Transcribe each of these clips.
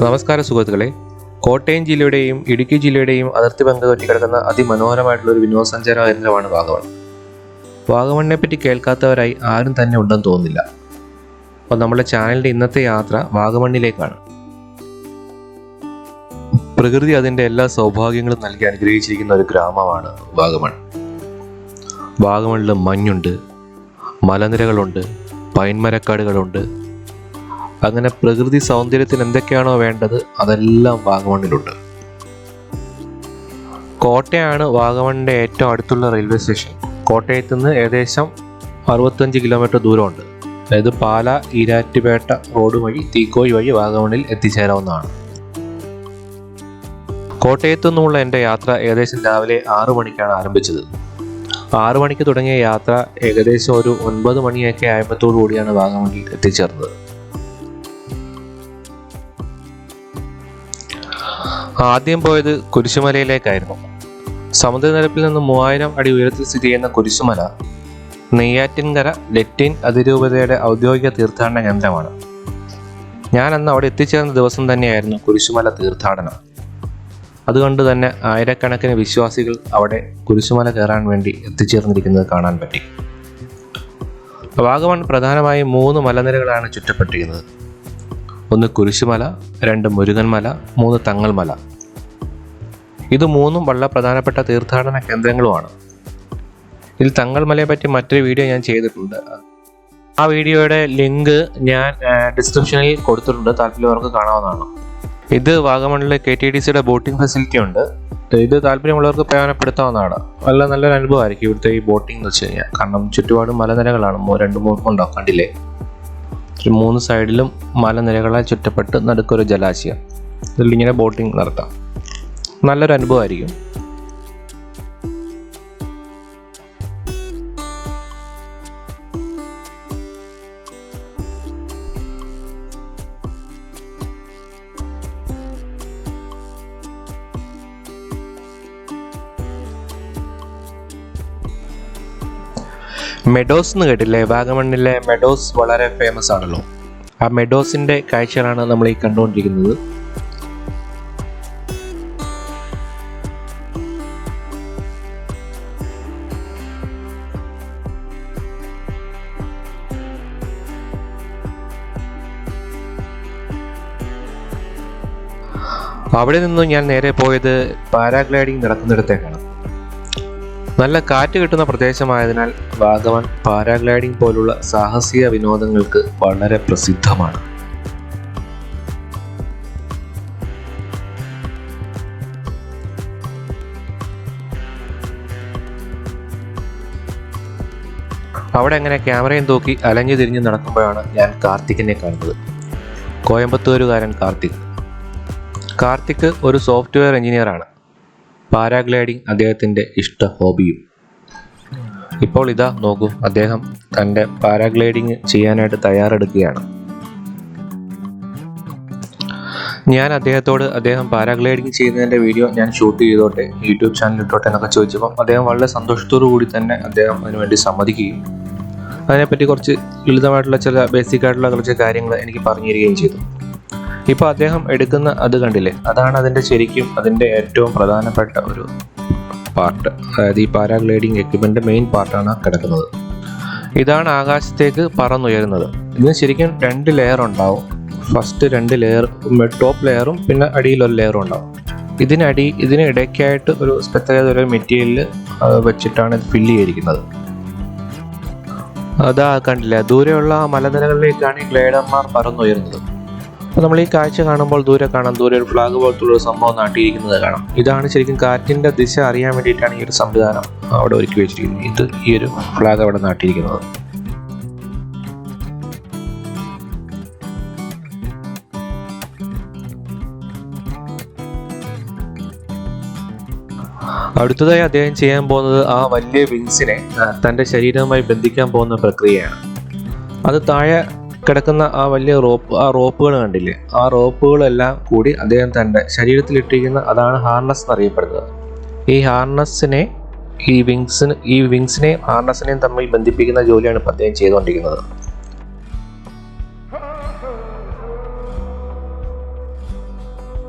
നമസ്കാരം സുഹൃത്തുക്കളെ. കോട്ടയം ജില്ലയുടെയും ഇടുക്കി ജില്ലയുടെയും അതിർത്തി പങ്കുപറ്റി കിടക്കുന്ന അതിമനോഹരമായിട്ടുള്ള ഒരു വിനോദസഞ്ചാര കേന്ദ്രമാണ് വാഗമൺ. വാഗമണിനെ പറ്റി കേൾക്കാത്തവരായി ആരും തന്നെ ഉണ്ടെന്ന് തോന്നുന്നില്ല. അപ്പോൾ നമ്മുടെ ചാനലിന്റെ ഇന്നത്തെ യാത്ര വാഗമണ്ണിലേക്കാണ് പ്രകൃതി അതിന്റെ എല്ലാ സൗഭാഗ്യങ്ങളും നൽകി അനുഗ്രഹിച്ചിരിക്കുന്ന ഒരു ഗ്രാമമാണ് വാഗമൺ. വാഗമണിൽ മഞ്ഞുണ്ട് മലനിരകളുണ്ട് പൈൻമരക്കാടുകളുണ്ട് അങ്ങനെ പ്രകൃതി സൗന്ദര്യത്തിന് എന്തൊക്കെയാണോ വേണ്ടത് അതെല്ലാം വാഗമണ്ണിലുണ്ട്. കോട്ടയാണ് വാഗമണിന്റെ ഏറ്റവും അടുത്തുള്ള റെയിൽവേ സ്റ്റേഷൻ കോട്ടയത്ത് നിന്ന് ഏകദേശം അറുപത്തഞ്ച് കിലോമീറ്റർ ദൂരമുണ്ട്. അതായത് പാല ഈരാറ്റുപേട്ട റോഡ് വഴി തീക്കോയി വഴി വാഗമണിൽ എത്തിച്ചേരാവുന്നതാണ്. കോട്ടയത്തു നിന്നുള്ള എന്റെ യാത്ര ഏകദേശം രാവിലെ ആറു മണിക്കാണ് ആരംഭിച്ചത്. ആറു മണിക്ക് തുടങ്ങിയ യാത്ര ഏകദേശം ഒരു ഒൻപത് മണിയൊക്കെ ആയപ്പോഴത്തോടു കൂടിയാണ് വാഗമണിൽ എത്തിച്ചേർന്നത്. ആദ്യം പോയത് കുരിശുമലയിലേക്കായിരുന്നു. സമുദ്രനിരപ്പിൽ നിന്ന് മൂവായിരം അടി ഉയരത്തിൽ സ്ഥിതി ചെയ്യുന്ന കുരിശുമല നെയ്യാറ്റിൻകര ലെറ്റിൻ അതിരൂപതയുടെ ഔദ്യോഗിക തീർത്ഥാടന കേന്ദ്രമാണ്. ഞാൻ അന്ന് അവിടെ എത്തിച്ചേർന്ന ദിവസം തന്നെയായിരുന്നു കുരിശുമല തീർത്ഥാടനം. അതുകൊണ്ട് തന്നെ ആയിരക്കണക്കിന് വിശ്വാസികൾ അവിടെ കുരിശുമല കയറാൻ വേണ്ടി എത്തിച്ചേർന്നിരിക്കുന്നത് കാണാൻ പറ്റി. വാഗമൺ പ്രധാനമായും മൂന്ന് മലനിരകളാണ് ചുറ്റപ്പെട്ടിരിക്കുന്നത്. ഒന്ന് കുരിശുമല രണ്ട് മുരുകൻമല മൂന്ന് തങ്ങൾമല. ഇത് മൂന്നും വളരെ പ്രധാനപ്പെട്ട തീർത്ഥാടന കേന്ദ്രങ്ങളുമാണ്. ഇതിൽ തങ്ങൾമലയെ പറ്റി മറ്റൊരു വീഡിയോ ഞാൻ ചെയ്തിട്ടുണ്ട്. ആ വീഡിയോയുടെ ലിങ്ക് ഞാൻ ഡിസ്ക്രിപ്ഷനിൽ കൊടുത്തിട്ടുണ്ട്. താല്പര്യമുള്ളവർക്ക് കാണാവുന്നതാണ്. ഇത് വാഗമണിലെ കെ ടി ഡി സിയുടെ ബോട്ടിംഗ് ഫെസിലിറ്റി ഉണ്ട്. ഇത് താല്പര്യമുള്ളവർക്ക് പ്രയോജനപ്പെടുത്താവുന്നതാണ്. വളരെ നല്ലൊരു അനുഭവമായിരിക്കും ഇവിടുത്തെ ഈ ബോട്ടിംഗ് എന്ന് വെച്ച് കഴിഞ്ഞാൽ. കാരണം ചുറ്റുപാടും മലനിരകളാണ്. രണ്ട് മൂന്ന് ഉണ്ടോ? കണ്ടില്ലേ? മൂന്ന് സൈഡിലും മലനിരകളാൽ ചുറ്റപ്പെട്ട് നടുക്കൊരു ജലാശയം. ഇതിൽ ഇങ്ങനെ ബോട്ടിംഗ് നടത്താം. നല്ലൊരു അനുഭവമായിരിക്കും. മെഡോസ് എന്ന് കേട്ടില്ലേ? വാഗമണ്ണിലെ മെഡോസ് വളരെ ഫേമസ് ആണല്ലോ. ആ മെഡോസിന്റെ കാഴ്ചകളാണ് നമ്മൾ ഈ കണ്ടുകൊണ്ടിരിക്കുന്നത്. അവിടെ നിന്ന് ഞാൻ നേരെ പോയത് പാരാഗ്ലൈഡിംഗ് നടക്കുന്നിടത്തേക്കാണ്. നല്ല കാറ്റ് കിട്ടുന്ന പ്രദേശമായതിനാൽ വാഗമൺ പാരാഗ്ലൈഡിംഗ് പോലുള്ള സാഹസിക വിനോദങ്ങൾക്ക് വളരെ പ്രസിദ്ധമാണ്. അവിടെ അങ്ങനെ ക്യാമറയും തൂക്കി അലഞ്ഞു തിരിഞ്ഞ് നടക്കുമ്പോഴാണ് ഞാൻ കാർത്തികിനെ കാണുന്നത്. കോയമ്പത്തൂരുകാരൻ കാർത്തിക്. കാർത്തിക് ഒരു സോഫ്റ്റ്വെയർ എഞ്ചിനീയറാണ് പാരാഗ്ലൈഡിംഗ് അദ്ദേഹത്തിന്റെ ഇഷ്ട ഹോബിയും. ഇപ്പോൾ ഇതാ നോക്കൂ അദ്ദേഹം തന്റെ പാരാഗ്ലൈഡിംഗ് ചെയ്യാനായിട്ട് തയ്യാറെടുക്കുകയാണ്. ഞാൻ അദ്ദേഹത്തോട് അദ്ദേഹം പാരാഗ്ലൈഡിംഗ് ചെയ്യുന്നതിന്റെ വീഡിയോ ഞാൻ ഷൂട്ട് ചെയ്തോട്ടെ യൂട്യൂബ് ചാനൽ ഇട്ടോട്ടെ എന്നൊക്കെ ചോദിച്ചപ്പം അദ്ദേഹം വളരെ സന്തോഷത്തോടു കൂടി തന്നെ അദ്ദേഹം അതിനുവേണ്ടി സമ്മതിക്കുകയും അതിനെപ്പറ്റി കുറച്ച് ലളിതമായിട്ടുള്ള ചില ബേസിക് ആയിട്ടുള്ള കുറച്ച് കാര്യങ്ങൾ എനിക്ക് പറഞ്ഞു തരികയും ചെയ്തു. ഇപ്പോൾ അദ്ദേഹം എടുക്കുന്ന അത് കണ്ടില്ലേ? അതാണ് അതിന്റെ ശരിക്കും അതിന്റെ ഏറ്റവും പ്രധാനപ്പെട്ട ഒരു പാർട്ട്. അതായത് ഈ പാരാഗ്ലൈഡിംഗ് എക്യുപ്മെന്റ് മെയിൻ പാർട്ടാണ് കിടക്കുന്നത്. ഇതാണ് ആകാശത്തേക്ക് പറന്നുയരുന്നത്. ഇതിന് ശരിക്കും രണ്ട് ലെയർ ഉണ്ടാവും. ഫസ്റ്റ് രണ്ട് ലെയർ ടോപ്പ് ലെയറും പിന്നെ അടിയിൽ ഒരു ലെയറും ഉണ്ടാവും. ഇതിനടി ഇതിന് ഇടയ്ക്കായിട്ട് ഒരു പ്രത്യേക ഒരു മെറ്റീരിയൽ വെച്ചിട്ടാണ് ഇത് ഫില്ല് ചെയ്തിരിക്കുന്നത്. അതാ കണ്ടില്ല? ദൂരെയുള്ള മലനിരകളിലേക്കാണ് ഈ ഗ്ലൈഡർമാർ പറന്നുയരുന്നത്. അപ്പോൾ നമ്മൾ ഈ കാഴ്ച കാണുമ്പോൾ ദൂരെ കാണാം ദൂരെ ഒരു ഫ്ലാഗ് പോലത്തുള്ള ഒരു സംഭവം നാട്ടിയിരിക്കുന്നത് കാണാം. ഇതാണ് ശരിക്കും കാറ്റിന്റെ ദിശ അറിയാൻ വേണ്ടിയിട്ടാണ് ഈ ഒരു സംവിധാനം അവിടെ ഒരുക്കി വെച്ചിരിക്കുന്നത്. ഇത് ഈ ഒരു ഫ്ലാഗ് അവിടെ നാട്ടിയിരിക്കുന്നത്. അടുത്തതായി അദ്ദേഹം ചെയ്യാൻ പോകുന്നത് ആ വലിയ വിങ്സിനെ തന്റെ ശരീരവുമായി ബന്ധിക്കാൻ പോകുന്ന പ്രക്രിയയാണ്. അത് താഴെ കിടക്കുന്ന ആ വലിയ റോപ്പ് ആ റോപ്പുകൾ കണ്ടില്ലേ? ആ റോപ്പുകളെല്ലാം കൂടി അദ്ദേഹം തന്റെ ശരീരത്തിലിട്ടിരിക്കുന്ന അതാണ് ഹാർനസ് എന്നറിയപ്പെടുന്നത്. ഈ ഹാർനസിനെ ഈ വിങ്സിന് ഈ വിങ്സിനെയും ഹാർനസിനെയും തമ്മിൽ ബന്ധിപ്പിക്കുന്ന ജോലിയാണ് ഇപ്പം അദ്ദേഹം ചെയ്തുകൊണ്ടിരിക്കുന്നത്.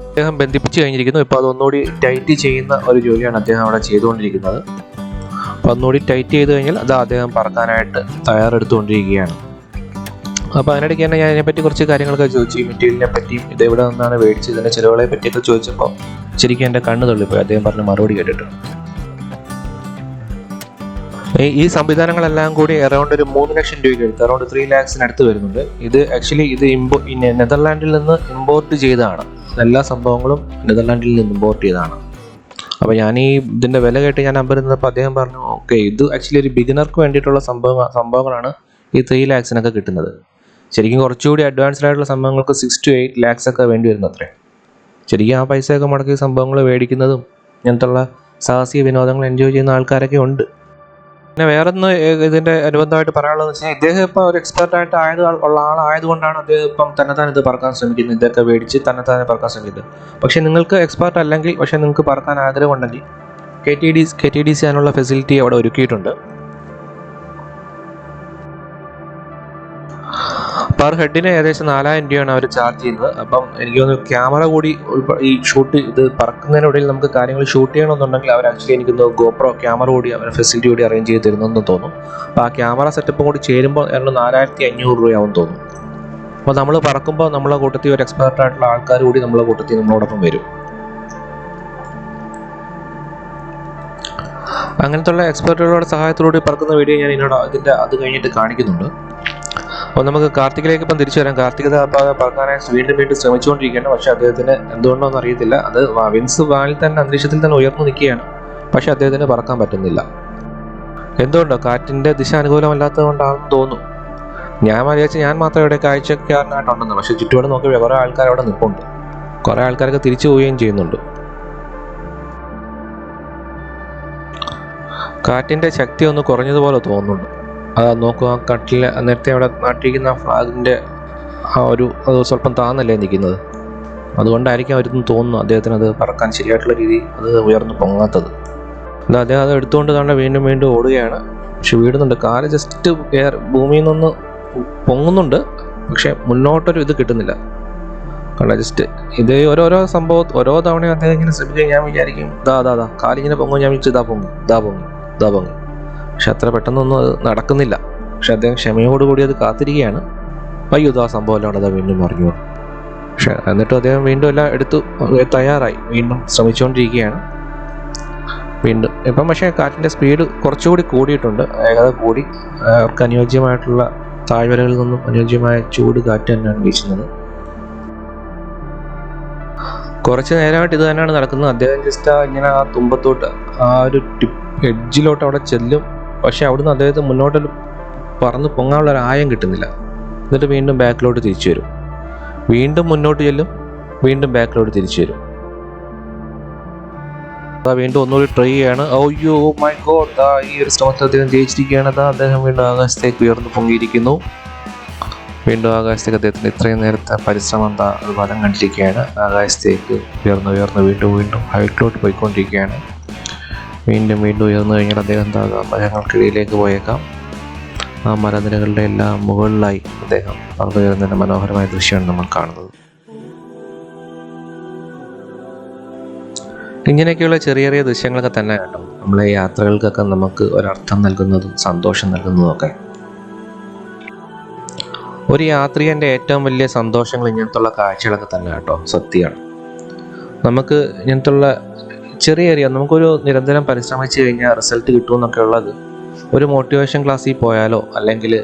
അദ്ദേഹം ബന്ധിപ്പിച്ച് കഴിഞ്ഞിരിക്കുന്നു. ഇപ്പോൾ അതൊന്നുകൂടി ടൈറ്റ് ചെയ്യുന്ന ഒരു ജോലിയാണ് അദ്ദേഹം അവിടെ ചെയ്തുകൊണ്ടിരിക്കുന്നത്. അപ്പോൾ ഒന്നുകൂടി ടൈറ്റ് ചെയ്ത് കഴിഞ്ഞാൽ അത് അദ്ദേഹം പറക്കാനായിട്ട് തയ്യാറെടുത്തുകൊണ്ടിരിക്കുകയാണ്. അപ്പോൾ അതിനിടയ്ക്ക് തന്നെ ഞാൻ ഇതിനെപ്പറ്റി കുറച്ച് കാര്യങ്ങളൊക്കെ ചോദിച്ചു. ഈ മെറ്റീരിയലിനെ പറ്റിയും ഇത് എവിടെ നിന്നാണ് മേടിച്ചത് ഇതിന്റെ ചിലവുകളെ പറ്റിയൊക്കെ ചോദിച്ചപ്പോൾ ശരിക്കും എന്റെ കണ്ണ് തള്ളിപ്പോയി. അദ്ദേഹം പറഞ്ഞ മറുപടി കേട്ടിട്ട്. ഈ- സംവിധാനങ്ങളെല്ലാം കൂടി അറൗണ്ട് ഒരു മൂന്ന് ലക്ഷം രൂപയ്ക്ക് എടുത്ത് അറൗണ്ട് ത്രീ ലാക്സിനടുത്ത് വരുന്നുണ്ട്. ഇത് ആക്ച്വലി ഇത് ഇമ്പോ നെതർലാൻഡിൽ നിന്ന് ഇമ്പോർട്ട് ചെയ്തതാണ്. എല്ലാ സംഭവങ്ങളും നെതർലാൻഡിൽ നിന്ന് ഇമ്പോർട്ട് ചെയ്തതാണ്. അപ്പോൾ ഞാൻ ഈ ഇതിന്റെ വില കേട്ട് ഞാൻ അമ്പരുന്നപ്പോൾ അദ്ദേഹം പറഞ്ഞു ഓക്കെ ഇത് ആക്ച്വലി ഒരു ബിഗിനർക്ക് വേണ്ടിയിട്ടുള്ള സംഭവ സംഭവങ്ങളാണ് ഈ ത്രീ ലാക്സിനൊക്കെ കിട്ടുന്നത്. ശരിക്കും കുറച്ചുകൂടി അഡ്വാൻസ്ഡ് ആയിട്ടുള്ള സംഭവങ്ങൾക്ക് സിക്സ് ടു എയ്റ്റ് ലാക്സ് ഒക്കെ വേണ്ടി വരുന്നു അത്രേ ശരിക്കും ആ പൈസയൊക്കെ മുടക്കി സംഭവങ്ങൾ മേടിക്കുന്നതും ഇങ്ങനത്തുള്ള സാഹസിക വിനോദങ്ങൾ എൻജോയ് ചെയ്യുന്ന ആൾക്കാരൊക്കെ ഉണ്ട്. പിന്നെ വേറൊന്ന് ഇതിന്റെ അനുബന്ധമായിട്ട് പറയാനുള്ളതെന്ന് വെച്ചാൽ ഇദ്ദേഹം ഇപ്പോൾ ഒരു എക്സ്പെർട്ട് ആയിട്ട് ആയത് ഉള്ള ആളായതുകൊണ്ടാണ് അദ്ദേഹം ഇപ്പം തന്നെത്താൻ ഇത് പറക്കാൻ ശ്രമിക്കുന്നത്. ഇതൊക്കെ മേടിച്ച് തന്നെത്താനെ പറക്കാൻ ശ്രമിക്കുന്നത്. പക്ഷേ നിങ്ങൾക്ക് എക്സ്പെർട്ട് അല്ലെങ്കിൽ പക്ഷേ നിങ്ങൾക്ക് പറക്കാൻ ആഗ്രഹമുണ്ടെങ്കിൽ K T D K T D C അതിനുള്ള ഫെസിലിറ്റി അവിടെ ഒരുക്കിയിട്ടുണ്ട്. പെർ ഹെഡിന് ഏകദേശം നാലായിരം രൂപയാണ് അവർ ചാർജ് ചെയ്യുന്നത്. അപ്പം എനിക്ക് തോന്നുന്നു ക്യാമറ കൂടി ഈ ഷൂട്ട് ഇത് പറക്കുന്നതിനിടയിൽ നമുക്ക് കാര്യങ്ങൾ ഷൂട്ട് ചെയ്യണമെന്നുണ്ടെങ്കിൽ അവർ ആക്ച്വലി എനിക്ക് തോന്നുന്നു ഗോപ്രോ ക്യാമറ കൂടി അവർ ഫെസിലിറ്റി കൂടി അറേഞ്ച് ചെയ്ത് തരുന്നെന്ന് തോന്നുന്നു അപ്പോൾ ആ ക്യാമറ സെറ്റപ്പും കൂടി ചേരുമ്പോൾ ഏതാണ്ട് നാലായിരത്തി അഞ്ഞൂറ് രൂപയാവും തോന്നുന്നു. അപ്പോൾ നമ്മൾ പറക്കുമ്പോൾ നമ്മളെ കൂട്ടത്തിൽ ഒരു എക്സ്പെർട്ട് ആയിട്ടുള്ള ആൾക്കാർ കൂടി നമ്മളെ കൂട്ടത്തിൽ നമ്മളോടൊപ്പം വരും. അങ്ങനത്തുള്ള എക്സ്പെർട്ടുകളുടെ സഹായത്തോടുകൂടി പറക്കുന്ന വീഡിയോ ഞാൻ ഇതിനോട് ഇതിന്റെ അത് കഴിഞ്ഞിട്ട് കാണിക്കുന്നുണ്ട്. അപ്പോൾ നമുക്ക് കാർത്തികിലേക്ക് ഇപ്പം തിരിച്ചു വരാം. കാർത്തിക ഇത് വീണ്ടും വീണ്ടും ശ്രമിച്ചുകൊണ്ടിരിക്കുകയാണ്. പക്ഷെ അദ്ദേഹത്തിന് എന്തുകൊണ്ടോന്ന് അറിയത്തില്ല. അത് വിൻസ് വാനിൽ തന്നെ അന്തരീക്ഷത്തിൽ തന്നെ ഉയർന്നു നിൽക്കുകയാണ്. പക്ഷെ അദ്ദേഹത്തിന് പറക്കാൻ പറ്റുന്നില്ല. എന്തുകൊണ്ടോ കാറ്റിന്റെ ദിശ അനുകൂലമല്ലാത്തത് കൊണ്ടാണെന്ന് തോന്നുന്നു. ഞാൻ വിചാരിച്ചു ഞാൻ മാത്രം ഇവിടെ കാഴ്ചക്കാരനായിട്ടുണ്ടെന്ന്. പക്ഷെ ചുറ്റുപാട് നോക്കി കുറേ ആൾക്കാർ അവിടെ നിൽപ്പുണ്ട്. കുറേ ആൾക്കാരൊക്കെ തിരിച്ചു പോവുകയും ചെയ്യുന്നുണ്ട്. കാറ്റിന്റെ ശക്തി ഒന്ന് കുറഞ്ഞതുപോലെ തോന്നുന്നുണ്ട്. അത് നോക്കുക ആ കട്ടിൽ നേരത്തെ അവിടെ നാട്ടിരിക്കുന്ന ഫ്ലാഗിന്റെ ആ ഒരു അത് സ്വല്പം താന്നല്ലേ നിൽക്കുന്നത്. അതുകൊണ്ടായിരിക്കും അവരിന്ന് തോന്നുന്നു അദ്ദേഹത്തിന് അത് പറക്കാൻ ശരിയായിട്ടുള്ള രീതി അത് ഉയർന്നു പൊങ്ങാത്തത്. എന്നാൽ അദ്ദേഹം അത് എടുത്തുകൊണ്ട് തന്നെ വീണ്ടും വീണ്ടും ഓടുകയാണ്. പക്ഷെ വീടുന്നുണ്ട്. കാൽ ജസ്റ്റ് എയർ ഭൂമിയിൽ നിന്ന് പൊങ്ങുന്നുണ്ട്. പക്ഷെ മുന്നോട്ടൊരു ഇത് കിട്ടുന്നില്ല. കണ്ട ജസ്റ്റ് ഇത് ഓരോരോ സംഭവം ഓരോ തവണയും അദ്ദേഹം ഇങ്ങനെ ശ്രമിക്കുക ഞാൻ വിചാരിക്കും. ദാ ദാ ദാ കാലിങ്ങനെ പൊങ്ങും ഞാൻ വിളിച്ച് ഇതാ പൊങ്ങി ഇതാ പൊങ്ങി ഇതാ പൊങ്ങി. പക്ഷെ അത്ര പെട്ടെന്നൊന്നും അത് നടക്കുന്നില്ല. പക്ഷെ അദ്ദേഹം ക്ഷമയോടുകൂടി അത് കാത്തിരിക്കുകയാണ്. പയ്യുതോ ആ സംഭവം എല്ലാം അത് വീണ്ടും മറിഞ്ഞു വീണു. പക്ഷെ എന്നിട്ടും അദ്ദേഹം വീണ്ടും എല്ലാം എടുത്തു തയ്യാറായി. വീണ്ടും ശ്രമിച്ചുകൊണ്ടിരിക്കുകയാണ്. വീണ്ടും ഇപ്പം പക്ഷേ കാറ്റിന്റെ സ്പീഡ് കുറച്ചുകൂടി കൂടിയിട്ടുണ്ട്. ഏകദേശം കൂടി. അവർക്ക് അനുയോജ്യമായിട്ടുള്ള താഴ്വരകളിൽ നിന്നും അനുയോജ്യമായ ചൂട് കാറ്റ് തന്നെയാണ് വീശുന്നത്. കുറച്ച് നേരമായിട്ട് ഇത് തന്നെയാണ് നടക്കുന്നത്. അദ്ദേഹം ജസ്റ്റ് ഇങ്ങനെ ആ തുമ്പത്തോട്ട് ആ ഒരു ടിപ്പ് എഡ്ജിലോട്ട് അവിടെ ചെല്ലും. പക്ഷെ അവിടുന്ന് അദ്ദേഹത്തെ മുന്നോട്ട് പറന്ന് പൊങ്ങാനുള്ള ഒരു ആയം കിട്ടുന്നില്ല. എന്നിട്ട് വീണ്ടും ബാക്കിലോട്ട് തിരിച്ചു വരും. വീണ്ടും മുന്നോട്ട് ചെല്ലും വീണ്ടും ബാക്കിലോട്ട് തിരിച്ചു വരും. അതാ വീണ്ടും ഒന്നുകൂടി ട്രൈ ചെയ്യാണ്. ഓയ്യോ മൈ ഗോഡ് ദാ ഈ ഒരു ശ്രമത്തിൽ അദ്ദേഹം ജയിച്ചിരിക്കുകയാണ്. ദാ അദ്ദേഹം വീണ്ടും ആകാശത്തേക്ക് ഉയർന്നു പൊങ്ങിയിരിക്കുന്നു. വീണ്ടും ആകാശത്തേക്ക് അദ്ദേഹത്തിന് ഇത്രയും നേരത്തെ പരിശ്രമം അത് ഫലം കണ്ടിരിക്കുകയാണ്. ആകാശത്തേക്ക് ഉയർന്നു ഉയർന്നു വീണ്ടും വീണ്ടും ഹൈറ്റിലോട്ട് പോയിക്കൊണ്ടിരിക്കുകയാണ്. വീണ്ടും വീണ്ടും ഉയർന്നു കഴിഞ്ഞാൽ അദ്ദേഹം എന്താകാം മരങ്ങൾക്കിടയിലേക്ക് പോയേക്കാം. ആ മലനിരകളുടെ എല്ലാം മുകളിലായി അദ്ദേഹം പറന്നു വരുന്നതിന്റെ മനോഹരമായ ദൃശ്യമാണ് നമ്മൾ കാണുന്നത്. ഇങ്ങനെയൊക്കെയുള്ള ചെറിയ ചെറിയ ദൃശ്യങ്ങളൊക്കെ തന്നെ കേട്ടോ നമ്മളെ യാത്രകൾക്കൊക്കെ നമുക്ക് ഒരർത്ഥം നൽകുന്നതും സന്തോഷം നൽകുന്നതും ഒക്കെ. ഒരു യാത്രികന്റെ ഏറ്റവും വലിയ സന്തോഷങ്ങൾ ഇങ്ങനത്തുള്ള കാഴ്ചകളൊക്കെ തന്നെ കേട്ടോ. സത്യമാണ്. നമുക്ക് ഇങ്ങനത്തുള്ള ചെറിയ ഏരിയ നമുക്കൊരു നിരന്തരം പരിശ്രമിച്ചു കഴിഞ്ഞാൽ റിസൾട്ട് കിട്ടുമെന്നൊക്കെ ഉള്ളത്. ഒരു മോട്ടിവേഷൻ ക്ലാസ്സിൽ പോയാലോ അല്ലെങ്കിൽ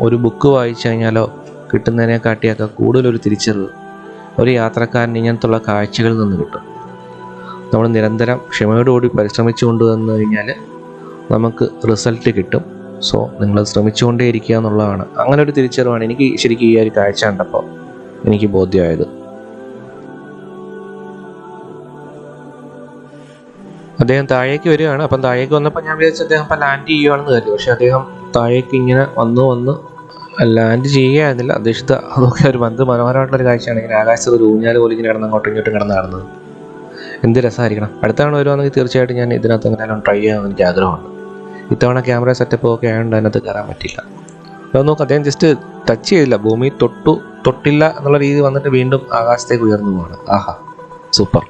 ഒരു ബുക്ക് വായിച്ചു കഴിഞ്ഞാലോ കിട്ടുന്നതിനെക്കാട്ടിയൊക്കെ കൂടുതലൊരു തിരിച്ചറിവ്. ഒരു യാത്രക്കാരൻ ഇങ്ങനത്തുള്ള കാഴ്ചകളിൽ നിന്ന് കിട്ടും. നമ്മൾ നിരന്തരം ക്ഷമയോടുകൂടി പരിശ്രമിച്ചു കൊണ്ടുവന്നു കഴിഞ്ഞാൽ നമുക്ക് റിസൾട്ട് കിട്ടും. സോ നിങ്ങൾ ശ്രമിച്ചുകൊണ്ടേ ഇരിക്കുക എന്നുള്ളതാണ്. അങ്ങനെ ഒരു തിരിച്ചറിവാണ് എനിക്ക് ശരിക്കും ഈ ഒരു കാഴ്ച കണ്ടപ്പോൾ എനിക്ക് ബോധ്യമായത്. അദ്ദേഹം താഴേക്ക് വരികയാണ്. അപ്പം താഴേക്ക് വന്നപ്പോൾ ഞാൻ വിചാരിച്ചു അദ്ദേഹം ഇപ്പം ലാൻഡ് ചെയ്യുകയാണെന്ന് കരുതി. പക്ഷെ അദ്ദേഹം താഴേക്ക് ഇങ്ങനെ വന്ന് വന്ന് ലാൻഡ് ചെയ്യുകയായിരുന്നില്ല. അദ്ദേഹത്തെ അതൊക്കെ ഒരു ബന്ധു മനോഹരമായിട്ടുള്ള ഒരു കാഴ്ചയാണ്. ഇങ്ങനെ ആകാശത്ത് ഒരു ഊഞ്ഞാൽ പോലെ ഇങ്ങനെ കിടന്ന് അങ്ങോട്ടും ഇങ്ങോട്ടും കിടന്ന് നടന്നത്. എന്ത് രസമായിരിക്കണം. അടുത്ത തവണ വരുവാണെങ്കിൽ തീർച്ചയായിട്ടും ഞാൻ ഇതിനകത്ത് എങ്ങനെയാലും ട്രൈ ചെയ്യാൻ എനിക്ക് ആഗ്രഹമുണ്ട്. ഇത്തവണ ക്യാമറ സെറ്റപ്പ് ഒക്കെ ആയതുകൊണ്ട് അതിനകത്ത് കയറാൻ പറ്റില്ല അത് നോക്ക് അദ്ദേഹം ജസ്റ്റ് ടച്ച് ചെയ്തില്ല. ഭൂമി തൊട്ടു തൊട്ടില്ല എന്നുള്ള രീതി വന്നിട്ട് വീണ്ടും ആകാശത്തേക്ക് ഉയർന്നു പോവാണ്. ആഹാ സൂപ്പർ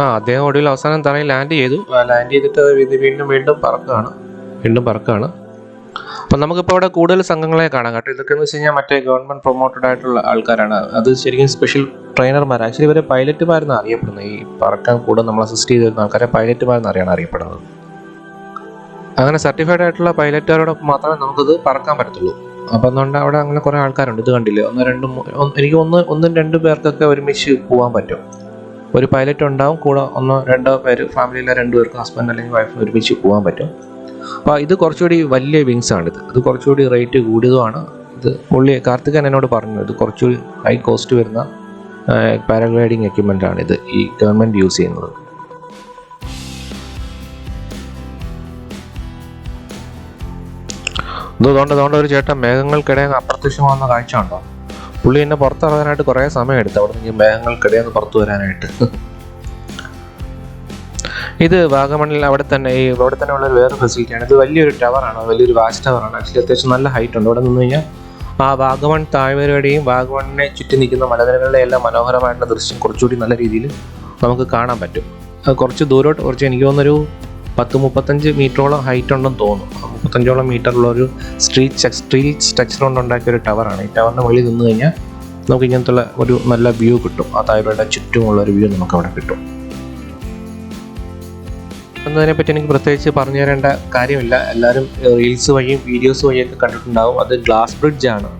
ആ അദ്ദേഹം ഒടുവിൽ അവസാനം തറയിൽ ലാൻഡ് ചെയ്തു. ലാൻഡ് ചെയ്തിട്ട് ഇത് വീണ്ടും വീണ്ടും പറക്കുകയാണ്. വീണ്ടും പറക്കുകയാണ്. അപ്പം നമുക്കിപ്പോൾ അവിടെ കൂടുതൽ സംഘങ്ങളെ കാണാം കേട്ടോ. ഇതൊക്കെ എന്ന് വെച്ച് കഴിഞ്ഞാൽ മറ്റേ ഗവൺമെന്റ് പ്രൊമോട്ടഡ് ആയിട്ടുള്ള ആൾക്കാരാണ്. അത് ശരിക്കും സ്പെഷ്യൽ ട്രെയിനർമാർ ആക്ച്വലി ഇവരെ പൈലറ്റുമാരെന്ന് അറിയപ്പെടുന്നത് ഈ പറക്കാൻ കൂടുതൽ നമ്മൾ അസിസ്റ്റ് ചെയ്തിരുന്ന ആൾക്കാരെ പൈലറ്റുമാരെന്ന് അറിയാണ് അറിയപ്പെടുന്നത്. അങ്ങനെ സർട്ടിഫൈഡ് ആയിട്ടുള്ള പൈലറ്റുകാരോടൊപ്പം മാത്രമേ നമുക്കിത് പറക്കാൻ പറ്റത്തുള്ളൂ. അപ്പം അതുകൊണ്ട് അവിടെ അങ്ങനെ കുറേ ആൾക്കാരുണ്ട്. ഇത് കണ്ടില്ലേ? ഒന്ന് രണ്ടും എനിക്ക് ഒന്ന് ഒന്നും രണ്ടും പേർക്കൊക്കെ ഒരുമിച്ച് പോകാൻ പറ്റും. ഒരു പൈലറ്റ് ഉണ്ടാവും കൂടെ ഒന്നോ രണ്ടോ പേര് ഫാമിലിയിലെ രണ്ടു പേർക്ക് ഹസ്ബൻഡ് അല്ലെങ്കിൽ വൈഫ് ഒരുമിച്ച് പോകാൻ പറ്റും. അപ്പോൾ ഇത് കുറച്ചുകൂടി വലിയ വിങ്സ് ആണ് ഇത് കുറച്ചുകൂടി റേറ്റ് കൂടിയതുമാണ്. ഇത് പുള്ളി കാർത്തികൻ എന്നോട് പറഞ്ഞു ഇത് കുറച്ചുകൂടി ഹൈ കോസ്റ്റ് വരുന്ന പാരാഗ്ലൈഡിങ് എക്യുപ്മെന്റ് ആണ് ഇത് ഈ ഗവൺമെന്റ് യൂസ് ചെയ്യുന്നത്. അതുകൊണ്ട് അതുകൊണ്ട് ഒരു ചേട്ടൻ മേഘങ്ങൾക്കിടയിൽ അപ്രത്യക്ഷമാകുന്ന കാഴ്ച ഉണ്ടോ പുള്ളി എന്നെ പുറത്തിറങ്ങാനായിട്ട് കുറേ സമയം എടുത്തു അവിടെ നിന്ന് മേഘങ്ങൾക്കിടയിൽ നിന്ന് പുറത്തു വരാനായിട്ട്. ഇത് വാഗമണിൽ അവിടെ തന്നെ ഈ അവിടെ തന്നെ ഉള്ള ഒരു വേറെ ഫെസിലിറ്റിയാണ് ഇത് വലിയൊരു ടവറാണ് വലിയൊരു വാച്ച് ടവറാണ് ആക്ച്വലി അത്യാവശ്യം നല്ല ഹൈറ്റ് ഉണ്ട്. അവിടെ നിന്ന് കഴിഞ്ഞാൽ ആ വാഗമൺ താഴ്വരയുടെയും വാഗമണിനെ ചുറ്റി നിൽക്കുന്ന മലനിരകളുടെ എല്ലാം മനോഹരമായിട്ടുള്ള ദൃശ്യം കുറച്ചുകൂടി നല്ല രീതിയിൽ നമുക്ക് കാണാൻ പറ്റും. കുറച്ച് ദൂരോട്ട് കുറച്ച് എനിക്ക് തോന്നുന്നൊരു പത്ത് മുപ്പത്തഞ്ച് മീറ്ററോളം ഹൈറ്റ് ഉണ്ടെന്ന് തോന്നുന്നു. മുപ്പത്തഞ്ചോളം മീറ്ററുള്ള ഒരു സ്ട്രീറ്റ് സ്ട്രീ സ്ട്രക്ചർ കൊണ്ട് ഉണ്ടാക്കിയ ഒരു ടവറാണ് ഈ ടവറിന്റെ വെളിയിൽ നിന്ന് കഴിഞ്ഞാൽ നമുക്ക് ഇങ്ങനത്തെ ഒരു നല്ല വ്യൂ കിട്ടും. ആ താഴ്വരയുടെ ചുറ്റുമുള്ള ഒരു വ്യൂ നമുക്ക് അവിടെ കിട്ടും. എന്നതിനെപ്പറ്റി എനിക്ക് പ്രത്യേകിച്ച് പറഞ്ഞു തരേണ്ട കാര്യമില്ല. എല്ലാവരും റീൽസ് വഴിയും വീഡിയോസ് വഴിയൊക്കെ കണ്ടിട്ടുണ്ടാവും. അത് ഗ്ലാസ് ബ്രിഡ്ജ് ആണ്.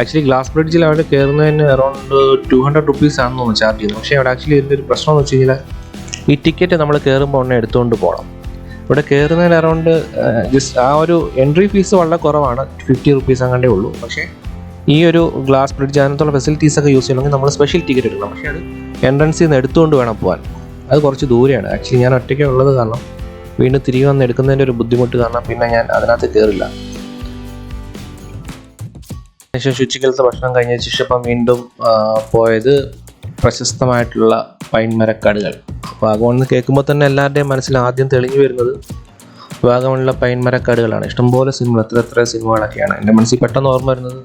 ആക്ച്വലി ഗ്ലാസ് ബ്രിഡ്ജിൽ അവിടെ കയറുന്നതിന് അറൗണ്ട് ടു ഹൺഡ്രഡ് റുപ്പീസ് ആണെന്ന് തോന്നുന്നു ചാർജ് ചെയ്യുന്നത്. പക്ഷേ അവിടെ ആക്ച്വലി ഇതിന്റെ ഒരു പ്രശ്നം എന്ന് വെച്ച് കഴിഞ്ഞാൽ ഈ ടിക്കറ്റ് നമ്മൾ കയറുമ്പോൾ ഒന്ന് എടുത്തുകൊണ്ട് പോകണം ഇവിടെ കയറുന്നതിന് അറൗണ്ട് ജസ്റ്റ് ആ ഒരു എൻട്രി ഫീസ് വളരെ കുറവാണ്. ഫിഫ്റ്റി റുപ്പീസ് അങ്ങനെ ഉള്ളൂ. പക്ഷേ ഈ ഒരു ഗ്ലാസ് ബ്രിഡ്ജ് അങ്ങനത്തുള്ള ഫെസിലിറ്റീസ് ഒക്കെ യൂസ് ചെയ്യണമെങ്കിൽ നമ്മൾ സ്പെഷ്യൽ ടിക്കറ്റ് എടുക്കണം. പക്ഷേ അത് എൻട്രൻസിൽ നിന്ന് എടുത്തുകൊണ്ട് വേണം പോകാൻ അത് കുറച്ച് ദൂരെയാണ്. ആക്ച്വലി ഞാൻ ഒറ്റയ്ക്ക് ഉള്ളത് കാരണം വീണ്ടും തിരികെ വന്ന് എടുക്കുന്നതിന്റെ ഒരു ബുദ്ധിമുട്ട് കാരണം പിന്നെ ഞാൻ അതിനകത്ത് കയറില്ല ശേഷം ശുചിക്കലത്തെ ഭക്ഷണം കഴിഞ്ഞ ശേഷം വീണ്ടും പോയത് പ്രശസ്തമായിട്ടുള്ള പൈൻ മരക്കാടുകൾ എന്ന് കേൾക്കുമ്പോൾ തന്നെ എല്ലാവരുടെയും മനസ്സിൽ ആദ്യം തെളിഞ്ഞു വരുന്നത് വാഗമണിലെ പൈൻ മരക്കാടുകളാണ്. ഇഷ്ടംപോലെ സിനിമ എത്ര എത്ര സിനിമകളൊക്കെയാണ്. എന്റെ മനസ്സിൽ പെട്ടെന്ന് ഓർമ്മ വരുന്നത്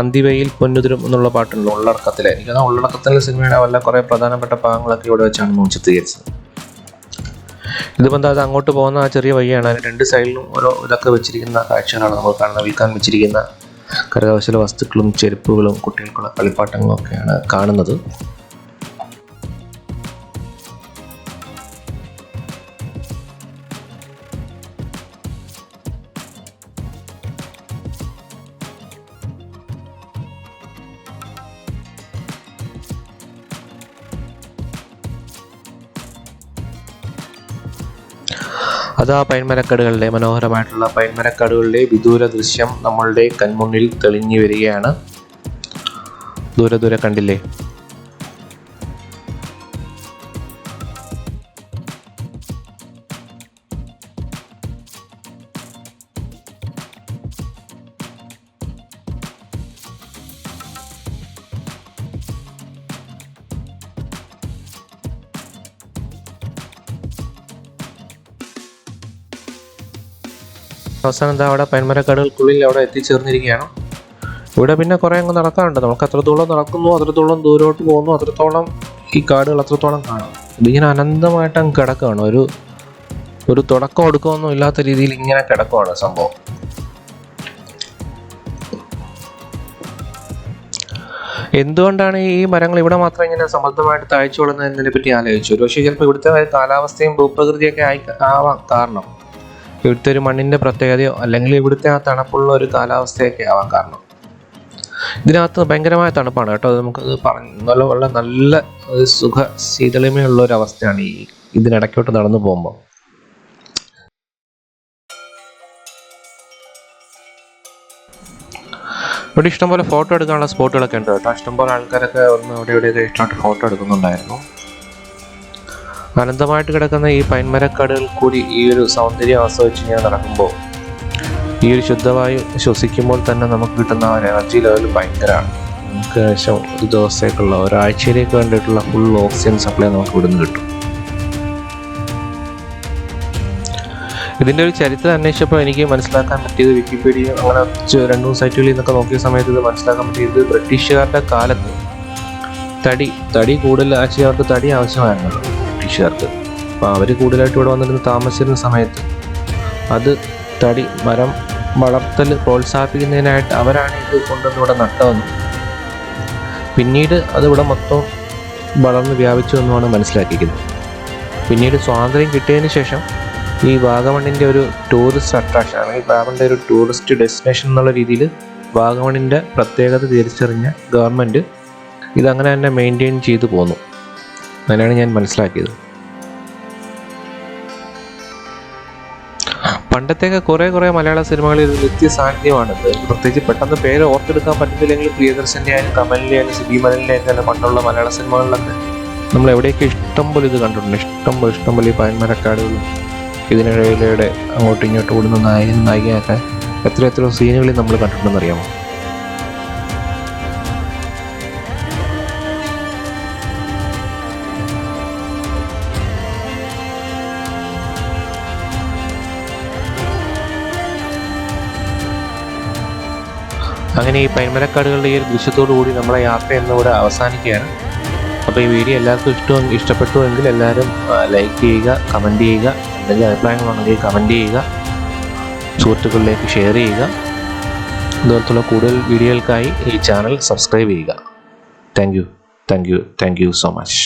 അന്തിവയിൽ പൊന്നുതിരും എന്നുള്ള പാട്ടുണ്ടല്ലോ ഉള്ളടക്കത്തിലെ. എനിക്ക് ആ ഉള്ളടക്കത്തിലെ സിനിമയുടെ വല്ല കുറേ പ്രധാനപ്പെട്ട ഭാഗങ്ങളൊക്കെ ഇവിടെ വെച്ചാണ് നമ്മൾ ചിത്രീകരിച്ചത്. ഇതിപ്പോൾ എന്താ അത് അങ്ങോട്ട് പോകുന്ന ആ ചെറിയ വഴിയാണ്. അതിന് രണ്ട് സൈഡിലും ഓരോ ഇതൊക്കെ വെച്ചിരിക്കുന്ന കാഴ്ചകളാണ് നമ്മൾ കാണുന്നത്. വിൽക്കാൻ വെച്ചിരിക്കുന്ന കരകൗശല വസ്തുക്കളും ചെരുപ്പുകളും കുട്ടികൾക്കുള്ള കളിപ്പാട്ടങ്ങളും ഒക്കെയാണ് കാണുന്നത്. അത് പൈൻമരക്കാടുകളിലെ മനോഹരമായിട്ടുള്ള പൈൻമരക്കാടുകളിലെ വിദൂര ദൃശ്യം നമ്മളുടെ കൺമുന്നിൽ തെളിഞ്ഞു വരികയാണ്. ദൂരെ ദൂരെ കണ്ടില്ലേ? അവസാനം എന്താ അവിടെ പൈൻമരക്കാടുകൾക്കുള്ളിൽ അവിടെ എത്തിച്ചേർന്നിരിക്കുകയാണ്. ഇവിടെ പിന്നെ കുറേ അങ്ങ് നടക്കാറുണ്ട് നമുക്ക് അത്രത്തോളം നടക്കുന്നു അത്രത്തോളം ദൂരോട്ട് പോകുന്നു അത്രത്തോളം ഈ കാടുകൾ അത്രത്തോളം കാണാം ഇതിങ്ങനെ അനന്തമായിട്ട് അങ്ങ് കിടക്കുകയാണ്. ഒരു ഒരു തുടക്കം ഒടുക്കമൊന്നും ഇല്ലാത്ത രീതിയിൽ ഇങ്ങനെ കിടക്കുവാണ് സംഭവം. എന്തുകൊണ്ടാണ് ഈ മരങ്ങൾ ഇവിടെ മാത്രം ഇങ്ങനെ സമൃദ്ധമായിട്ട് താഴ്ച കൊള്ളുന്നതിനെ പറ്റി ആലോചിച്ചു. പക്ഷേ ചിലപ്പോൾ ഇവിടുത്തെ കാലാവസ്ഥയും ഭൂപ്രകൃതിയൊക്കെ ആയി ആവാം കാരണം. ഇവിടുത്തെ ഒരു മണ്ണിന്റെ പ്രത്യേകതയോ അല്ലെങ്കിൽ ഇവിടുത്തെ ആ തണുപ്പുള്ള ഒരു കാലാവസ്ഥയൊക്കെ ആവാൻ കാരണം. ഇതിനകത്ത് ഭയങ്കരമായ തണുപ്പാണ് കേട്ടോ. നമുക്കത് പറഞ്ഞ നല്ല വളരെ നല്ല സുഖ ശീതളിമയുള്ള ഒരു അവസ്ഥയാണ് ഈ ഇതിനിടയ്ക്കോട്ട് നടന്നു പോകുമ്പോൾ ഇവിടെ ഇഷ്ടംപോലെ ഫോട്ടോ എടുക്കാനുള്ള സ്പോട്ടുകളൊക്കെ ഉണ്ട് കേട്ടോ. ഇഷ്ടംപോലെ ആൾക്കാരൊക്കെ ഒന്ന് അവിടെ ഇവിടെയൊക്കെ ഇഷ്ടമായിട്ട് ഫോട്ടോ എടുക്കുന്നുണ്ടായിരുന്നു. അനന്തമായിട്ട് കിടക്കുന്ന ഈ പൈൻമരക്കാടുകൾ കൂടി ഈ ഒരു സൗന്ദര്യം ആസ്വദിച്ച് ഞാൻ നടക്കുമ്പോൾ ഈ ഒരു ശുദ്ധവായു ശ്വസിക്കുമ്പോൾ തന്നെ നമുക്ക് കിട്ടുന്ന ആ ഒരു എനർജി ലെവൽ ഭയങ്കരമാണ്. നമുക്ക് ഏകദേശം ഒരു ദിവസത്തേക്കുള്ള ഒരാഴ്ചയിലേക്ക് വേണ്ടിയിട്ടുള്ള ഫുൾ ഓക്സിജൻ സപ്ലൈ നമുക്ക് ഇവിടുന്ന് കിട്ടും. ഇതിന്റെ ഒരു ചരിത്രം അന്വേഷിച്ചപ്പോൾ എനിക്ക് മനസ്സിലാക്കാൻ പറ്റിയത് വിക്കിപീഡിയ അങ്ങനെ രണ്ട് മൂന്ന് സൈറ്റുകളിൽ നിന്നൊക്കെ നോക്കിയ സമയത്ത് ഇത് മനസ്സിലാക്കാൻ പറ്റിയത് ബ്രിട്ടീഷുകാരുടെ കാലത്ത് തടി തടി കൂടുതൽ ആക്ച്വലി അവർക്ക് തടി ആവശ്യമായിരുന്നല്ലോ. ബ്രിട്ടീഷുകാർക്ക്. അപ്പോൾ അവർ കൂടുതലായിട്ട് ഇവിടെ വന്നിരുന്ന് താമസിച്ചിരുന്ന സമയത്ത് അത് തടി മരം വളർത്തൽ പ്രോത്സാഹിപ്പിക്കുന്നതിനായിട്ട് അവരാണ് ഇത് കൊണ്ടുവന്ന് ഇവിടെ നട്ടതെന്നും പിന്നീട് അത് ഇവിടെ മൊത്തം വളർന്ന് വ്യാപിച്ചു എന്നുമാണ് മനസ്സിലാക്കിയിരിക്കുന്നത്. പിന്നീട് സ്വാതന്ത്ര്യം കിട്ടിയതിന് ശേഷം ഈ വാഗമണിന്റെ ഒരു ടൂറിസ്റ്റ് അട്രാക്ഷൻ അല്ലെങ്കിൽ വാഗമണിന്റെ ഒരു ടൂറിസ്റ്റ് ഡെസ്റ്റിനേഷൻ എന്നുള്ള രീതിയിൽ വാഗമണിന്റെ പ്രത്യേകത തിരിച്ചറിഞ്ഞ ഗവൺമെന്റ് ഇതങ്ങനെ തന്നെ മെയിന്റെയിൻ ചെയ്തു പോന്നു. അങ്ങനെയാണ് ഞാൻ മനസ്സിലാക്കിയത്. പണ്ടത്തെയൊക്കെ കുറേ കുറേ മലയാള സിനിമകളിൽ ഒരു നിത്യ സാന്നിധ്യമാണിത്. പ്രത്യേകിച്ച് പെട്ടെന്ന് പേര് ഓർത്തെടുക്കാൻ പറ്റുന്നില്ലെങ്കിൽ പ്രിയദർശന്റെ ആയാലും കമലിന്റെ ആയാലും സിബിമലിന്റെ ആയാലും പണ്ടുള്ള മലയാള സിനിമകളിലൊക്കെ നമ്മൾ എവിടെയൊക്കെ ഇഷ്ടം പോലെ ഇത് കണ്ടിട്ടുണ്ട്. ഇഷ്ടം പോലെ ഈ പയന്മരക്കാടുകളും ഇതിനിടയിലൂടെ അങ്ങോട്ടും ഇങ്ങോട്ടും ഓടുന്ന നായകനും നായികയൊക്കെ എത്ര എത്ര സീനുകളിൽ നമ്മൾ കണ്ടിട്ടുണ്ടെന്ന് അറിയാമോ? അങ്ങനെ ഈ പൈൻമരക്കാടുകളുടെ ഈ ഒരു ദൃശ്യത്തോടു കൂടി നമ്മളെ യാത്ര എന്നിവിടെ അവസാനിക്കുകയാണ്. അപ്പോൾ ഈ വീഡിയോ എല്ലാവർക്കും ഇഷ്ടം ഇഷ്ടപ്പെട്ടു എങ്കിൽ എല്ലാവരും ലൈക്ക് ചെയ്യുക കമന്റ് ചെയ്യുക എന്തെങ്കിലും അഭിപ്രായങ്ങളുണ്ടെങ്കിൽ കമന്റ് ചെയ്യുക സുഹൃത്തുക്കളിലേക്ക് ഷെയർ ചെയ്യുക. ഇതുപോലത്തുള്ള കൂടുതൽ വീഡിയോകൾക്കായി ഈ ചാനൽ സബ്സ്ക്രൈബ് ചെയ്യുക. Thank you thank you thank you so much